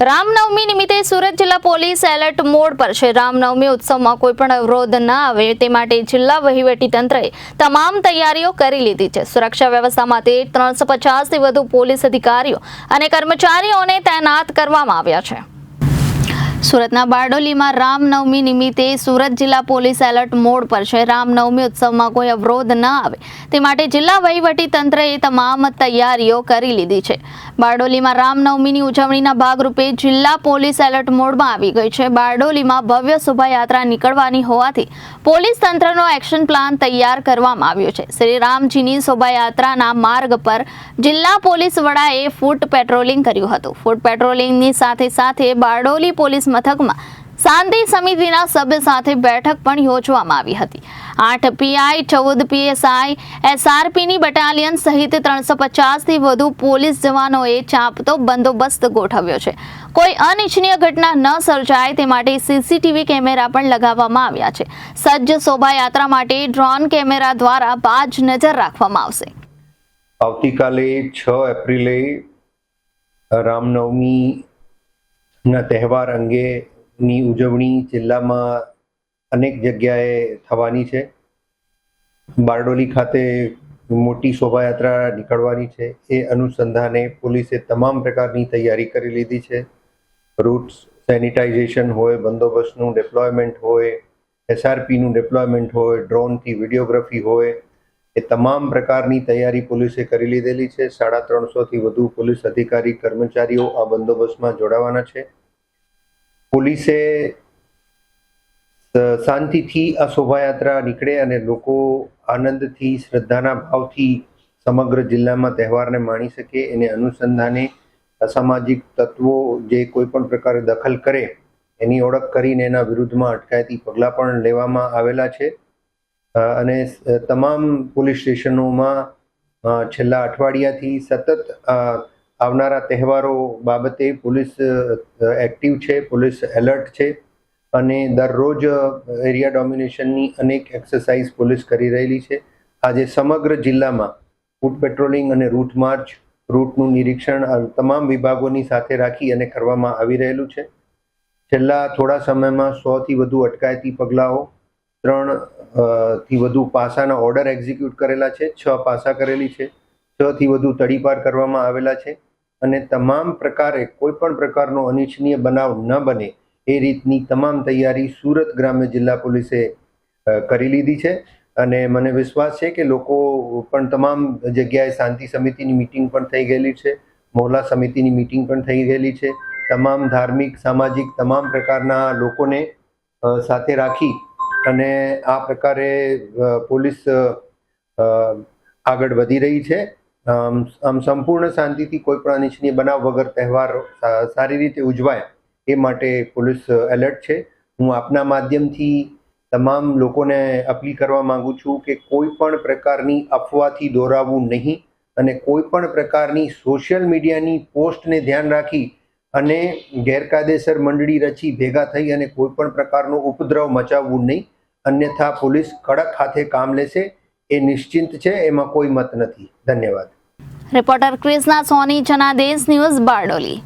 રામનવમી નિમિત્તે સુરત જિલ્લા police alert mode પર છે. રામનવમી ઉત્સવમાં કોઈ પણ અવરોધ ન આવે તે માટે જિલ્લા વહીવટી તંત્રએ તમામ તૈયારીઓ કરી લીધી છે. સુરક્ષા વ્યવસ્થા માટે ત્રણસો પચાસથી વધુ પોલીસ અધિકારીઓ અને કર્મચારીઓને તૈનાત કરવામાં આવ્યા છે. સુરતના બારડોલીમાં રામનવમી નિમિત્તે સુરત જિલ્લા પોલીસ એલર્ટ મોડ પર છે. રામનવમી ઉત્સવમાં કોઈ અવરોધ ન આવે. તે માટે જિલ્લા વહીવટી તંત્રએ તમામ તૈયારીઓ કરી લીધી છે. બારડોલીમાં રામનવમીની ઉજવણીના ભાગરૂપે જિલ્લા પોલીસ એલર્ટ મોડમાં આવી ગઈ છે. બારડોલીમાં ભવ્ય શોભાયાત્રા નીકળવાની હોવાથી પોલીસ તંત્રનો એક્શન પ્લાન તૈયાર કરવામાં આવ્યો છે. શ્રી રામજીની શોભાયાત્રાના માર્ગ પર જિલ્લા પોલીસ વડાએ ફૂટ પેટ્રોલિંગ કર્યું હતું. ફૂટ પેટ્રોલિંગની સાથે સાથે બારડોલી પોલીસ મથકમાં શાંતિ સમિતિના સભ્ય સાથે બેઠક પણ યોજવામાં આવી હતી. આઠ પીઆઈ, ચૌદ પીએસઆઈ, એસઆરપીની બટાલિયન સહિત ત્રણસો પચાસથી વધુ પોલીસ જવાનોએ ચાંપતો બંદોબસ્ત ગોઠવ્યો છે. કોઈ અનિચ્છનીય ઘટના ન સર્જાય તે માટે સીસીટીવી કેમેરા પણ લગાવવામાં આવ્યા છે. સજ્જ શોભાયાત્રા માટે ડ્રોન કેમેરા દ્વારા બાજ નજર રાખવામાં આવશે. આવતીકાલે છ એપ્રિલે રામનવમીના તહેવાર અંગેની ઉજવણી જિલ્લામાં અનેક જગ્યાએ થવાની છે. બારડોલી ખાતે મોટી શોભાયાત્રા નીકળવાની છે. એ અનુસંધાને પોલીસે તમામ પ્રકારની તૈયારી કરી લીધી છે. રૂટ્સ, સેનિટાઇઝેશન હોય, બંદોબસ્તનું ડિપ્લોયમેન્ટ હોય એસઆરપીનું ડિપ્લોયમેન્ટ હોય ડ્રોનથી વિડીયોગ્રાફી હોય એ તમામ પ્રકારની તૈયારી પોલીસે કરી લીધેલી છે. સાડા ત્રણસોથી વધુ પોલીસ અધિકારી, કર્મચારીઓ આ બંદોબસ્તમાં જોડાવાના છે. પોલીસે શાંતિથી આ શોભાયાત્રા નીકળે અને લોકો આનંદથી, શ્રદ્ધાના ભાવથી સમગ્ર જિલ્લામાં તહેવારને માણી શકે. એને અનુસંધાને અસામાજિક તત્વો જે કોઈ પણ પ્રકારે દખલ કરે એની ઓળખ કરીને એના વિરુદ્ધમાં અટકાયતી પગલાં પણ લેવામાં આવેલા છે. અને તમામ પોલીસ સ્ટેશનોમાં છેલ્લા અઠવાડિયાથી સતત આવનારા તહેવારો બાબતે પોલીસ એક્ટિવ છે, પોલીસ એલર્ટ છે અને દરરોજ એરિયા ડોમિનેશનની અનેક એક્સરસાઇઝ પોલીસ કરી રહેલી છે. આજે સમગ્ર જિલ્લામાં ફૂટ પેટ્રોલિંગ અને રૂટ માર્ચ, રૂટનું નિરીક્ષણ તમામ વિભાગોની સાથે રાખી અને કરવામાં આવી રહેલું છે. છેલ્લા થોડા સમયમાં સોથી વધુ અટકાયતી પગલાઓ ત્રણથી વધુ પાસાના ઓર્ડર એક્ઝિક્યુટ કરેલા છે, છ પાસા કરેલી છે, છ થી વધુ તડીપાર કરવામાં આવેલા છે અને તમામ પ્રકારે કોઈ પણ પ્રકારનો અનિચ્છનીય બનાવ ન બને એ રીતની તમામ તૈયારી સુરત ગ્રામ્ય જિલ્લા પોલીસે કરી લીધી છે અને મને વિશ્વાસ છે કે લોકો પણ તમામ જગ્યાએ શાંતિ સમિતિની મિટિંગ પણ થઈ ગયેલી છે મોહલા સમિતિની મિટિંગ પણ થઈ ગયેલી છે, તમામ ધાર્મિક, સામાજિક તમામ પ્રકારના લોકોને સાથે રાખી અને આ પ્રકારે પોલીસ આગળ વધી રહી છે. આમ આમ સંપૂર્ણ શાંતિથી કોઈ પણ અનિચ્છનીય બનાવ વગર તહેવાર સારી રીતે ઉજવાય એ માટે પોલીસ એલર્ટ છે. હું આપના માધ્યમથી તમામ લોકોને અપીલ કરવા માંગુ છું કે કોઈ પણ પ્રકારની અફવાથી દોરાવવું નહીં અને કોઈ પણ પ્રકારની સોશિયલ મીડિયાની પોસ્ટને ધ્યાન રાખી અને ગેરકાયદેસર મંડળી રચી ભેગા થઈ અને કોઈ પણ પ્રકારનો ઉપદ્રવ મચાવવું નહીં. અન્યથા પોલીસ કડક હાથે કામ લેશે એ નિશ્ચિંત છે, એમાં કોઈ મત નથી. ધન્યવાદ. Reporter Krishna Soni Janadesh news Bardoli.